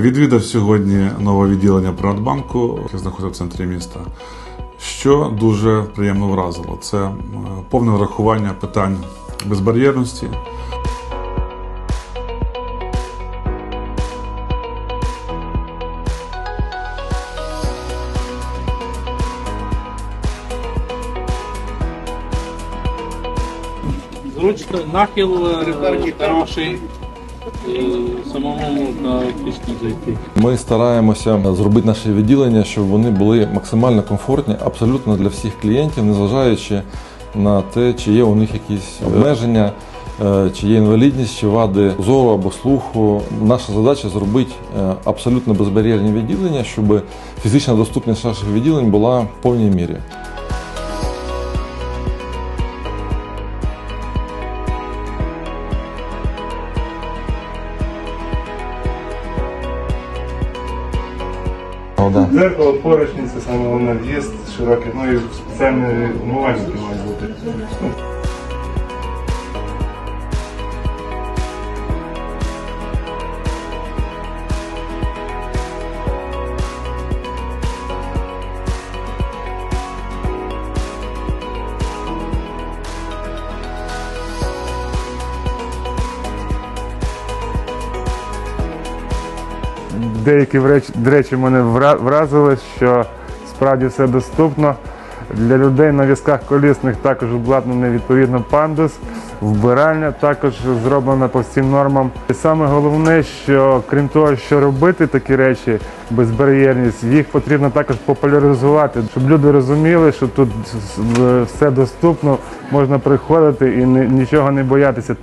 Відвідав сьогодні нове відділення Приватбанку, яке знаходиться в центрі міста. Що дуже приємно вразило, це е, повне врахування питань безбар'єрності. Зручно, нахил е, хороший, і самому. Ми стараємося зробити наші відділення, щоб вони були максимально комфортні абсолютно для всіх клієнтів, незважаючи на те, чи є у них якісь обмеження, е, чи є інвалідність, чи вади зору або слуху. Наша задача зробити е, абсолютно безбар'єрні відділення, щоб фізична доступність наших відділень була в повній мірі. О, да. Дзеркало, поручні, саме головне в'їзд широкий, ну і спеціальні умивальники мають бути. Деякі речі мене вразили, що справді все доступно. Для людей на візках колісних також обладнаний відповідно пандус, вбиральня також зроблена по всім нормам. І саме головне, що крім того, що робити такі речі, безбар'єрність, їх потрібно також популяризувати, щоб люди розуміли, що тут все доступно, можна приходити і нічого не боятися.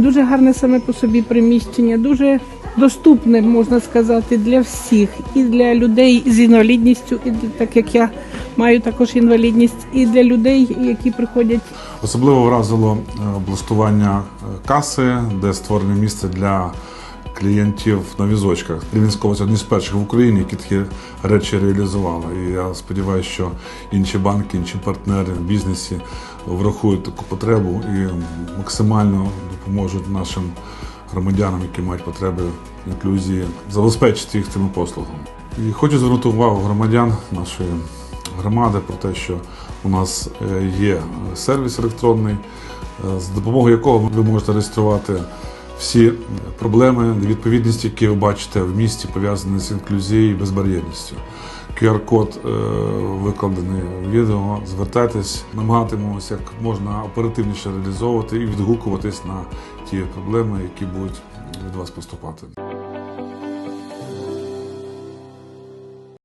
Дуже гарне саме по собі приміщення, дуже доступне, можна сказати, для всіх, і для людей з інвалідністю, і так як я маю також інвалідність, і для людей, які приходять. Особливо вразило е, облаштування е, каси, де створене місце для клієнтів на візочках. Область одні з перших в Україні, які такі речі реалізували. І я сподіваюся, що інші банки, інші партнери в бізнесі врахують таку потребу і максимально допоможуть нашим громадянам, які мають потреби інклюзії, забезпечити їх цими послугами. І хочу звернути увагу громадян нашої громади про те, що у нас е, є сервіс електронний, е, з допомогою якого ви можете реєструвати всі проблеми, невідповідності, які ви бачите в місті, пов'язані з інклюзією і безбар'єрністю. QR-код е, викладений в відео. Звертайтесь, намагатимемося як можна оперативніше реалізовувати і відгукуватись на ті проблеми, які будуть від вас поступати.